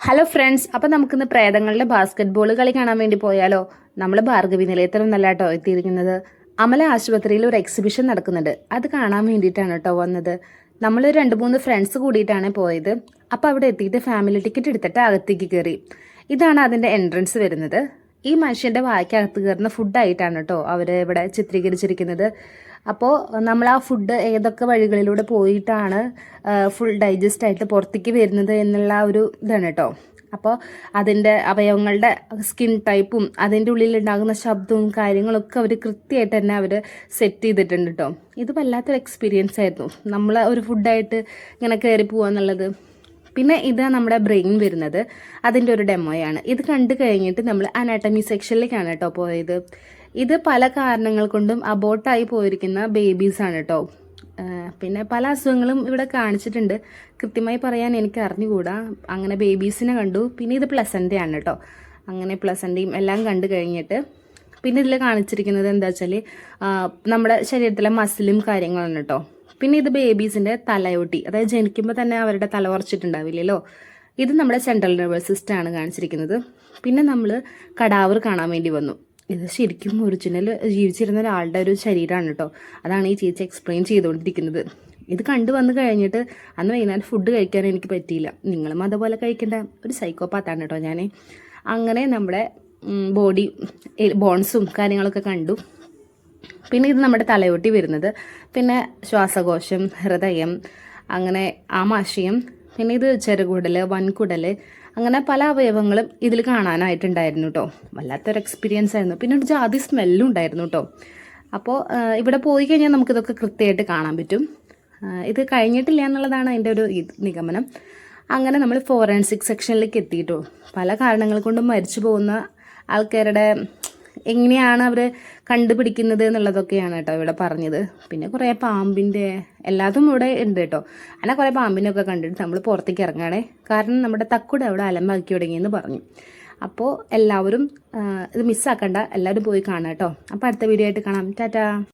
Hello friends അപ്പം നമുക്കിന്ന് പ്രേതങ്ങളുടെ basket ball കളി കാണാൻ വേണ്ടി പോയാലോ? നമ്മൾ ഭാർഗവി നിലയത്തിലൊന്നല്ല കേട്ടോ എത്തിയിരിക്കുന്നത്. അമല ആശുപത്രിയിൽ ഒരു എക്സിബിഷൻ നടക്കുന്നുണ്ട്. അത് കാണാൻ വേണ്ടിയിട്ടാണ് കേട്ടോ വന്നത്. നമ്മൾ രണ്ട് മൂന്ന് ഫ്രണ്ട്സ് കൂടിയിട്ടാണ് പോയത്. അപ്പോൾ അവിടെ എത്തിയിട്ട് ഫാമിലി ടിക്കറ്റ് എടുത്തിട്ട് അകത്തേക്ക് കയറി ഇതാണ് അതിന്റെ എൻട്രൻസ് വരുന്നത്. ഈ മനുഷ്യന്റെ വായ്ക്കകത്ത് കയറുന്ന ഫുഡായിട്ടാണ് കേട്ടോ അവർ ഇവിടെ ചിത്രീകരിച്ചിരിക്കുന്നത്. അപ്പോൾ നമ്മൾ ആ ഫുഡ് ഏതൊക്കെ വഴികളിലൂടെ പോയിട്ടാണ് ഫുൾ ഡൈജസ്റ്റ് ആയിട്ട് പുറത്തേക്ക് വരുന്നത് എന്നുള്ള ഒരു ഇതാണ് കേട്ടോ അപ്പോൾ അതിന്റെ അവയവങ്ങളുടെ സ്കിൻ ടൈപ്പും അതിന്റെ ഉള്ളിൽ ഉണ്ടാകുന്ന ശബ്ദവും കാര്യങ്ങളൊക്കെ അവർ കൃത്യമായിട്ട് തന്നെ അവർ സെറ്റ് ചെയ്തിട്ടുണ്ട് കേട്ടോ ഇത് വല്ലാത്തൊരു എക്സ്പീരിയൻസ് ആയിരുന്നു. നമ്മൾ ഒരു ഫുഡായിട്ട് ഇങ്ങനെ കയറി പോവാന്നുള്ളത്. പിന്നെ ഇത് നമ്മുടെ ബ്രെയിൻ വരുന്നത്. അതിന്റെ ഒരു ഡെമോയാണ് ഇത് കണ്ടു കഴിഞ്ഞിട്ട് നമ്മൾ അനാട്ടമി സെക്ഷനിലേക്കാണ് കേട്ടോ പോയത്. ഇത് പല കാരണങ്ങൾ കൊണ്ടും അബോട്ടായി പോയിരിക്കുന്ന ബേബീസാണ് കേട്ടോ പിന്നെ പല അസുഖങ്ങളും ഇവിടെ കാണിച്ചിട്ടുണ്ട്. കൃത്യമായി പറയാൻ എനിക്ക് അറിഞ്ഞുകൂടാ. അങ്ങനെ ബേബീസിനെ കണ്ടു. പിന്നെ ഇത് പ്ലസന്റെയാണ് കേട്ടോ അങ്ങനെ പ്ലസന്റെയും എല്ലാം കണ്ടു കഴിഞ്ഞിട്ട് പിന്നെ ഇതിൽ കാണിച്ചിരിക്കുന്നത് എന്താ വെച്ചാൽ നമ്മുടെ ശരീരത്തിലെ മസിലും കാര്യങ്ങളാണ് കേട്ടോ പിന്നെ ഇത് ബേബീസിന്റെ തലയോട്ടി. അതായത് ജനിക്കുമ്പോൾ തന്നെ അവരുടെ തല ഉറച്ചിട്ടുണ്ടാവില്ലല്ലോ ഇത് നമ്മുടെ സെൻട്രൽ നെർവസ് സിസ്റ്റം ആണ് കാണിച്ചിരിക്കുന്നത്. പിന്നെ നമ്മൾ കടാവർ കാണാൻ വേണ്ടി വന്നു. ഇത് ശരിക്കും ഒറിജിനൽ ജീവിച്ചിരുന്ന ഒരാളുടെ ഒരു ശരീരമാണ് കേട്ടോ. അതാണ് ഈ ചേച്ചി എക്സ്പ്ലെയിൻ ചെയ്തുകൊണ്ടിരിക്കുന്നത്. ഇത് കണ്ടു വന്നു കഴിഞ്ഞിട്ട് അന്ന് വൈകുന്നേരം ഫുഡ് കഴിക്കാൻ എനിക്ക് പറ്റിയില്ല. നിങ്ങളും അതുപോലെ കഴിക്കേണ്ട. ഒരു സൈക്കോപാത്താണ് കേട്ടോ ഞാൻ അങ്ങനെ നമ്മുടെ ബോഡി ബോൺസും കാര്യങ്ങളൊക്കെ കണ്ടു. പിന്നെ ഇത് നമ്മുടെ തലയോട്ടി വരുന്നത്. പിന്നെ ശ്വാസകോശം ഹൃദയം അങ്ങനെ ആമാശയം പിന്നെ ഇത് ചെറുകുടൽ വൻകുടൽ അങ്ങനെ പല അവയവങ്ങളും ഇതിൽ കാണാനായിട്ടുണ്ടായിരുന്നു കേട്ടോ വല്ലാത്തൊരു എക്സ്പീരിയൻസ് ആയിരുന്നു. പിന്നെ ഒരു ജാതി സ്മെല്ലും ഉണ്ടായിരുന്നു കേട്ടോ അപ്പോൾ ഇവിടെ പോയി കഴിഞ്ഞാൽ നമുക്കിതൊക്കെ കൃത്യമായിട്ട് കാണാൻ പറ്റും. ഇത് കഴിഞ്ഞിട്ടില്ല എന്നുള്ളതാണ് അതിന്റെ ഒരു നിഗമനം. അങ്ങനെ നമ്മൾ ഫോറൻസിക് സെക്ഷനിലേക്ക് എത്തിയിട്ടോ. പല കാരണങ്ങൾ കൊണ്ടും മരിച്ചു പോകുന്ന ആൾക്കാരുടെ എങ്ങനെയാണ് അവർ കണ്ടുപിടിക്കുന്നത് എന്നുള്ളതൊക്കെയാണ് കേട്ടോ ഇവിടെ പറഞ്ഞത്. പിന്നെ കുറേ പാമ്പിന്റെ എല്ലാതും ഇവിടെ ഉണ്ട് കേട്ടോ. അങ്ങനെ കുറേ പാമ്പിനൊക്കെ കണ്ടിട്ട് നമ്മൾ പുറത്തേക്ക് ഇറങ്ങണേ കാരണം നമ്മുടെ തക്കുട അവിടെ അലമ്പാക്കി തുടങ്ങിയെന്ന് പറഞ്ഞു. അപ്പോൾ എല്ലാവരും ഇത് മിസ്സാക്കണ്ട എല്ലാവരും പോയി കാണാം കേട്ടോ. അപ്പോൾ അടുത്ത വീഡിയോ ആയിട്ട് കാണാം. ടാറ്റാ.